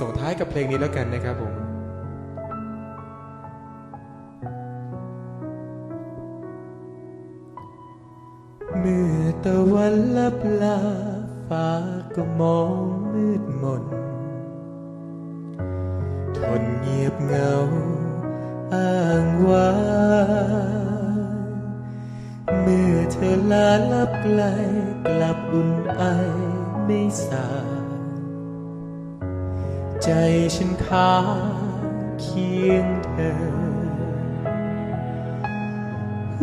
ส่งท้ายกับเพลงนี้แล้วกันนะครับผมเมื่อตะวันลับลาฟ้าก็มองมืดมน ทนเงียบเงาอ้างว้างเมื่อเธอลาลับไกลกลับอุ่นไอไม่สา ใจฉันค้างเคียงเธอ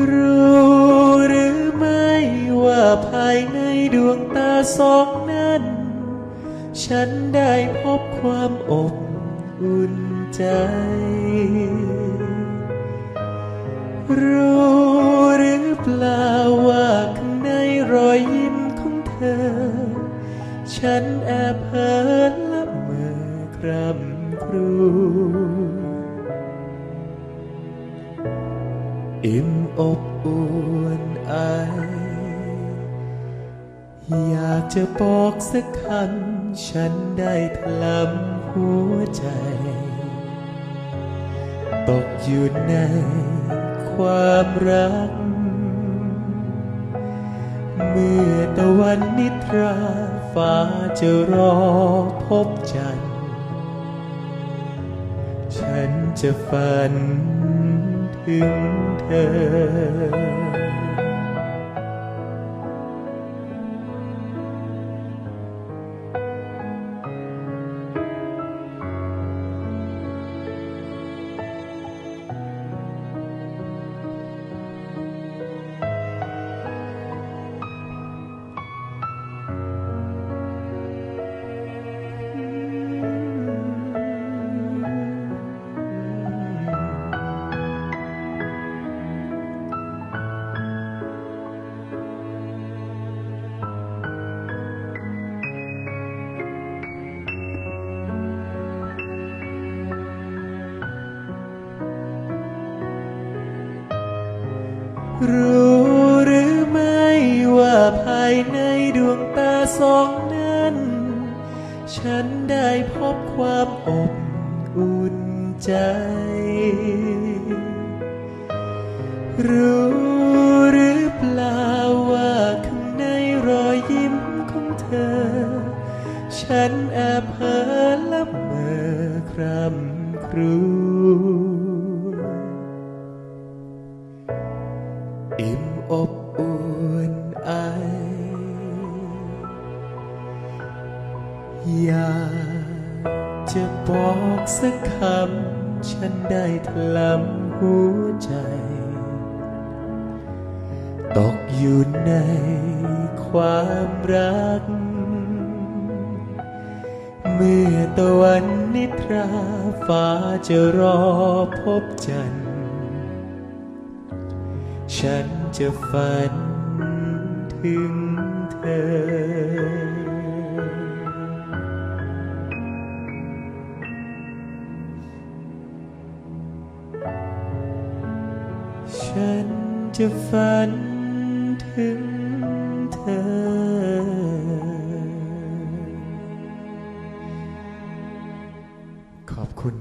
รู้หรือไม่ว่าภายในดวงตาสองนั้น ฉันได้พบความอบอุ่นใจ รู้หรือเปล่าว่าข้างในรอยยิ้มของเธอ ฉันแอบเพ้อ อครำครวญอิ่มอบอุ่นไอ อยากจะบอกสักคำฉันได้ถลำหัวใจ ตกอยู่ในความรัก เมื่อตะวันนิทราฟ้าจะรอพบจันทร์ ฉันจะฝันถึงเธอ รู้หรือไม่ว่าภายในดวงตาสองนั้น ฉันได้พบความอบอุ่นใจ รู้หรือเปล่าว่าข้างในรอยยิ้มของเธอ ฉันแอบเพ้อละเมอครำครู อยากจะบอกสักคำ ฉันได้ถลำหัวใจ ตกอยู่ในความรัก เมื่อตะวันนิทราฟ้าจะรอพบจันทร์ฉันจะฝันถึงเธอ ฉันจะฝันถึงเธอ ขอบคุณ